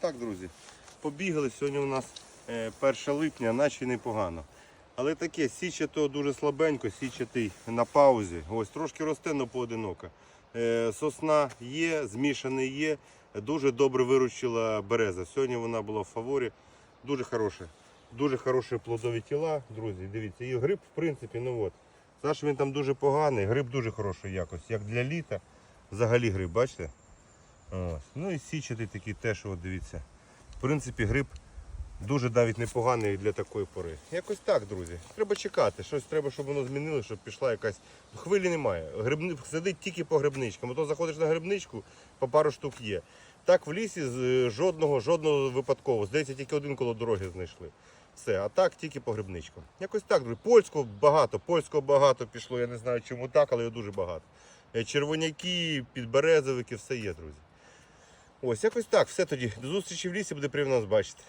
так, друзі, побігли. Сьогодні у нас е, 1 липня, наче непогано. Але таке, січато дуже слабенько, січатий на паузі. Ось трошки росте, але поодиноко. Е, сосна є, змішаний є. Дуже добре виручила береза. Сьогодні вона була в фаворі. Дуже хороше. Дуже хороші плодові тіла, друзі. Дивіться, і гриб, в принципі, ну от. Знаєш, він там дуже поганий, гриб дуже хорошої якості, як для літа. Взагалі гриб, бачите? Ось. Ну і січатий такий теж, от дивіться. В принципі, гриб дуже навіть непоганий для такої пори. Якось так, друзі. Треба чекати. Щось треба, щоб воно змінило, щоб пішла якась. Хвилі немає. Грибни... Сидить тільки по грибничкам. Ото заходиш на грибничку, по пару штук є. Так в лісі з жодного, жодного випадково. Здається, тільки один коло дороги знайшли. Все, а так тільки по грибничкам. Якось так, друзі. Польського багато, польського багато пішло. Я не знаю чому так, але його дуже багато. Е, Червоняки, підберезовики, все є, друзі. Ось якось так. Все тоді. До зустрічі в лісі, буде приємно нас бачити.